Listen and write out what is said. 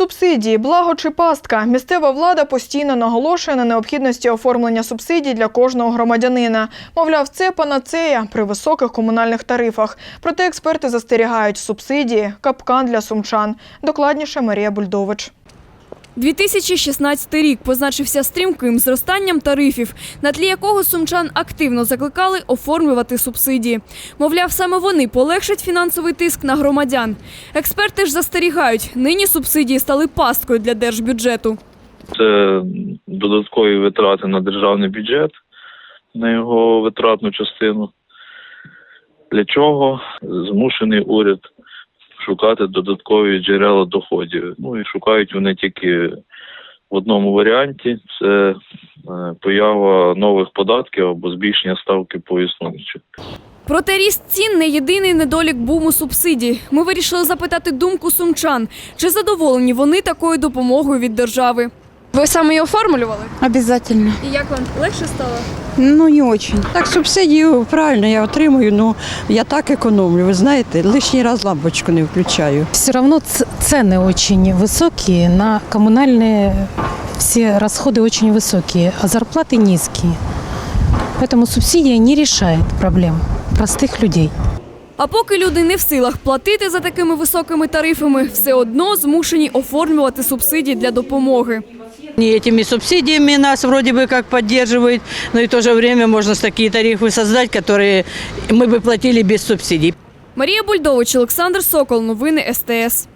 Субсидії, благо чи пастка. Місцева влада постійно наголошує на необхідності оформлення субсидій для кожного громадянина. Мовляв, це панацея при високих комунальних тарифах. Проте експерти застерігають субсидії капкан для сумчан. Докладніше Марія Бульдович. 2016 рік позначився стрімким зростанням тарифів, на тлі якого сумчан активно закликали оформлювати субсидії. Мовляв, саме вони полегшать фінансовий тиск на громадян. Експерти ж застерігають, нині субсидії стали пасткою для держбюджету. Це додаткові витрати на державний бюджет, на його витратну частину. Для чого змушений уряд шукати додаткові джерела доходів. Ну і шукають вони тільки в одному варіанті: це е, поява нових податків або збільшення ставки по існуючих. Проте ріст цін не єдиний недолік буму субсидій. Ми вирішили запитати думку сумчан, чи задоволені вони такою допомогою від держави. Ви саме її оформлювали? Обязательно. І як вам легше стало? Ну, не очень. Так, субсидію правильно я отримую, ну я так економлю. Ви знаєте, лишній раз лампочку не включаю. Все равно ц- цены очень высокие, на коммунальные все расходы очень высокие, а зарплаты низкие. Поэтому субсидия не решает проблем простых людей. А поки люди не в силах платити за такими високими тарифами, все одно змушені оформлювати субсидії для допомоги. Не этими субсидиями нас вроде бы как поддерживают, но и в то же время можно такие тарифы создать, которые мы бы платили без субсидий. Марія Бульдович, Олександр Сокол. Новини СТС.